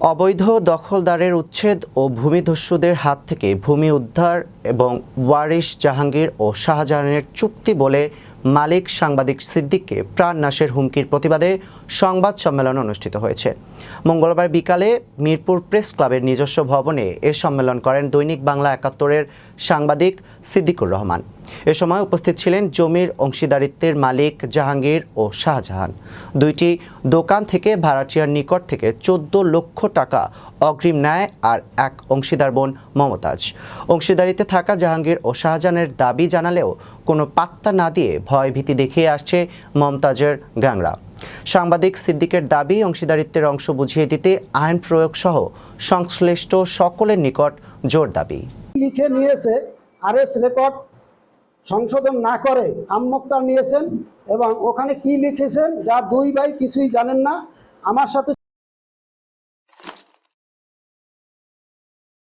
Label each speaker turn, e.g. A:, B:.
A: অবৈধ দখলদারের উচ্ছেদ ও ভূমিদস্যুদের হাত থেকে ভূমি উদ্ধার এবং ওয়ারিশ জাহাঙ্গীর ও শাহজাহানের চুক্তি বলে মালিক সাংবাদিক সিদ্দিককে প্রাণনাশের হুমকির প্রতিবাদে সংবাদ সম্মেলন অনুষ্ঠিত হয়েছে। মঙ্গলবার বিকালে মিরপুর প্রেস ক্লাবের নিজস্ব ভবনে এ সম্মেলন করেন দৈনিক বাংলা একাত্তরের সাংবাদিক সিদ্দিকুর রহমান। এ সময় উপস্থিত ছিলেন জমির অংশীদারিত্বের মালিক জাহাঙ্গীর ও শাহজাহান। দুইটি দোকান থেকে ভাড়াটিয়ার নিকট থেকে চোদ্দ লক্ষ টাকা অগ্রিম নেয় আর এক অংশীদার বোন মমতাজ। অংশীদারিতে থাকা জাহাঙ্গীর ও শাহজাহানের দাবি জানালেও কোনো পাত্তা না দিয়ে ভয় ভীতি দেখিয়ে আসছে মমতাজের গ্যাংরা। সাংবাদিক সিদ্দিকের দাবি, অংশীদারিত্বের অংশ বুঝিয়ে দিতে আইন প্রয়োগ সহ সংশ্লিষ্ট সকলের নিকট জোর দাবি।
B: লিখে নিয়েছে আরএস রেকর্ড সংশোধন না করে আম্মক্তার নিয়েছেন এবং ওখানে কি লিখেছেন যা দুই ভাই কিছুই জানেন না, আমার সাথে